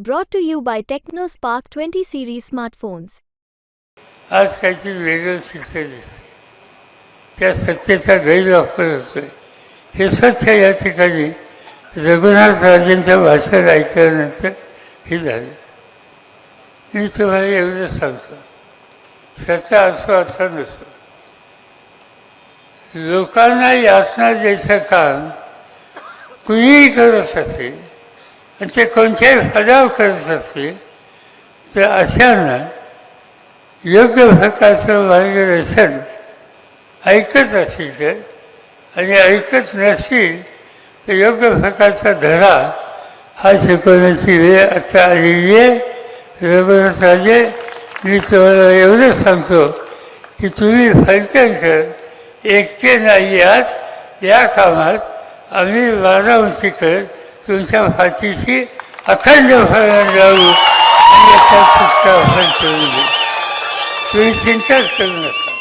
Brought to you by Spark 20 series smartphones. आज काहीतरी वेगळं चित्र दिसते त्या सत्तेचा गैरवापर होतोय. हे सत्य या ठिकाणी रघुनाथ राजेंचं भाषण ऐकल्यानंतर हे झालं. मी तुम्हाला एवढं सांगतो. सत्ता असो असा नसो. लोकांना यातना द्यायचं काम कुणीही करत असेल आणि ते कोणत्याही फडाव करत असतील तर अशांना योग्य प्रकारचं मार्गदर्शन ऐकत असतील तर आणि ऐकत नसतील तर योग्य प्रकारचा धडा हा शिकवण्याची वेळ आता आलेली आहे. रघुनाथ राजे मी तुम्हाला एवढंच सांगतो की तुम्ही फलटणकर एकटे नाही आहात. या कामात आम्ही वाराणसीकर तुमच्या भातीची अखंड फळण जाऊ आणि याचा सुटका आपण करून देऊ तुम्ही चिंताच करू नका.